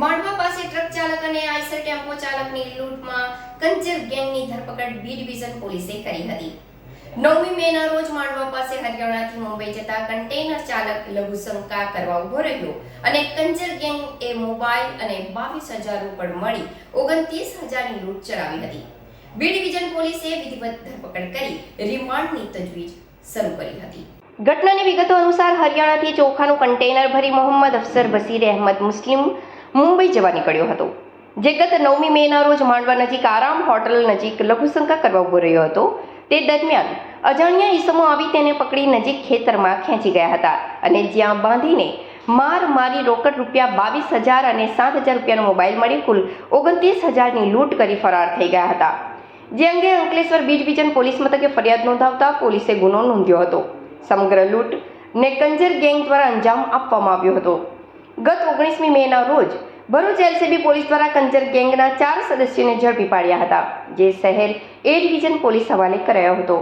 માંડવા પાસે ટ્રક ચાલક અને આઈસર ટેમ્પો ચાલકની લૂંટમાં કંચર ગેંગની ધરપકડ બી ડિવિઝન પોલીસે કરી હતી. નવમી મેના રોજ માંડવા પાસે હરિયાણાથી મુંબઈ જતા કન્ટેનર ચાલક લઘુશંકા કરવા ઊભો રહ્યો અને કંચર ગેંગ એ મોબાઈલ અને બાવીસ હજાર રોકડ મળી ઓગણત્રીસ હજારની લૂંટ ચલાવી હતી. બી ડિવિઝન પોલીસે વિધિવત ધરપકડ કરી રિમાન્ડની તજવીજ શરૂ કરી હતી. ઘટનાની વિગતો અનુસાર હરિયાણાથી ચોખાનું કન્ટેનર ભરી મોહમ્મદ અફસર બસીર અહેમદ મુસ્લિમ મુંબઈ જવા નીકળ્યો હતો. જે ગત નવમી મેના રોજ માંડવા નજીક આરામ હોટલ નજીક લઘુશંકા કરવા ઊભો રહ્યો હતો. તે દરમિયાન અજાણ્યા ઈસમો આવી તેને પકડી નજીક ખેતરમાં ખેંચી ગયા હતા અને જ્યાં બાંધીને માર મારી રોકડ રૂપિયા બાવીસ હજાર અને સાત હજાર રૂપિયાનો મોબાઈલ મળી કુલ ઓગણત્રીસ હજારની લૂંટ કરી ફરાર થઈ ગયા હતા. જે અંગે અંકલેશ્વર બીજ ડિવિઝન પોલીસ મથકે ફરિયાદ નોંધાવતા પોલીસે ગુનો નોંધ્યો હતો. સમગ્ર લૂંટ ને કંજર ગેંગ દ્વારા અંજામ આપવામાં આવ્યો હતો. ગત ઓગણીસમી મેના રોજ ભરૂચ એલસીબી પોલીસ દ્વારા કંજર ગેંગના ચાર સદસ્યોને ઝડપી પાડ્યા હતા, જે શહેર એ ડિવિઝન પોલીસ હવાલે કરાયો હતો.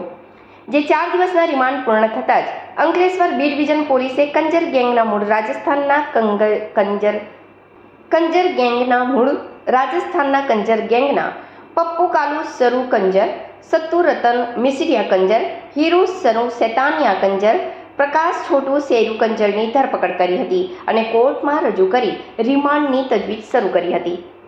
જે ચાર દિવસના રિમાન્ડ પૂર્ણ થતાં જ અંકલેશ્વર બી ડિવિઝન પોલીસે કંજર ગેંગના મૂળ રાજસ્થાનના કંજર કંજર ગેંગના મૂળ રાજસ્થાનના કંજર ગેંગના પપ્પુ કાલુ સરુ કંજર, સત્તુ રતન મિસરિયા કંજર, હીરુ સરુ સેતાનિયા કંજર પ્રકાશ છોટુ શેરુ કંજરની ધરપકડ કરી હતી અને કોર્ટમાં રજૂ કરી રિમાન્ડની તજવીજ શરૂ કરી હતી.